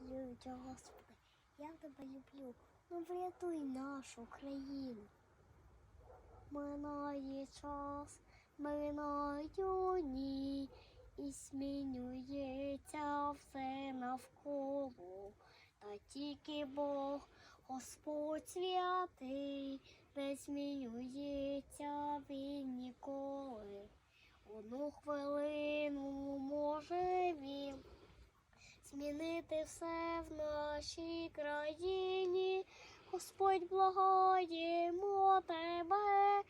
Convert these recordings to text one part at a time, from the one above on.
Люблю, Господи, я тебе люблю. Ну врятуй нашу країну. Минає час, минають дні, і змінюється все навколо. Та тільки Бог, Господь святий, не змінюється змінити все в нашій країні. Господь благаємо тебе,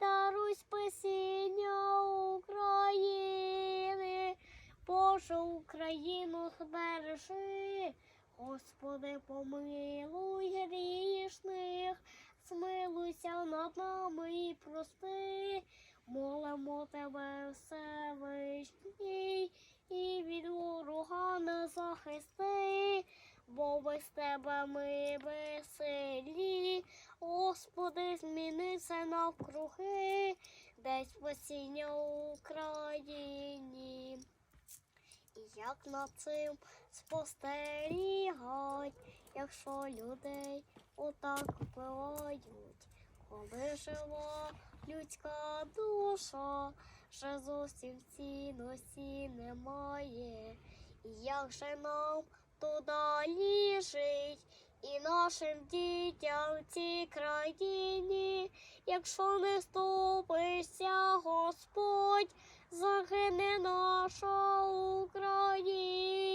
даруй спасіння України, Боже Україну збережи, Господи, помилуй грішних, змилуйся над нами і прости, молимо тебе Всевишній, без тебе ми веселі. Господи, зміни все навкруги, дай спасіння Україні. І як над цим спостерігать, якщо людей отак вбивають, коли жила людська душа, ще зовсім цінності немає. І як же нам то далі жить, і нашим дітям в цій країні, якщо не ступишся, Господь, загине наша Україна.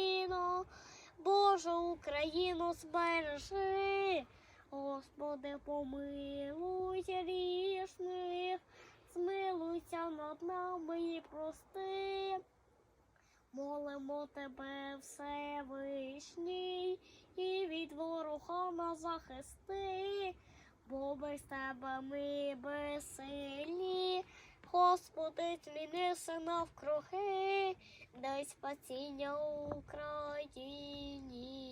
Боже, Україну збережи, Господи, помилуй Молимо тебе, Всевишній, і від ворога нас захисти, бо без тебе ми безсильні. Господи, зміни все навкруги, дай спасіння Україні.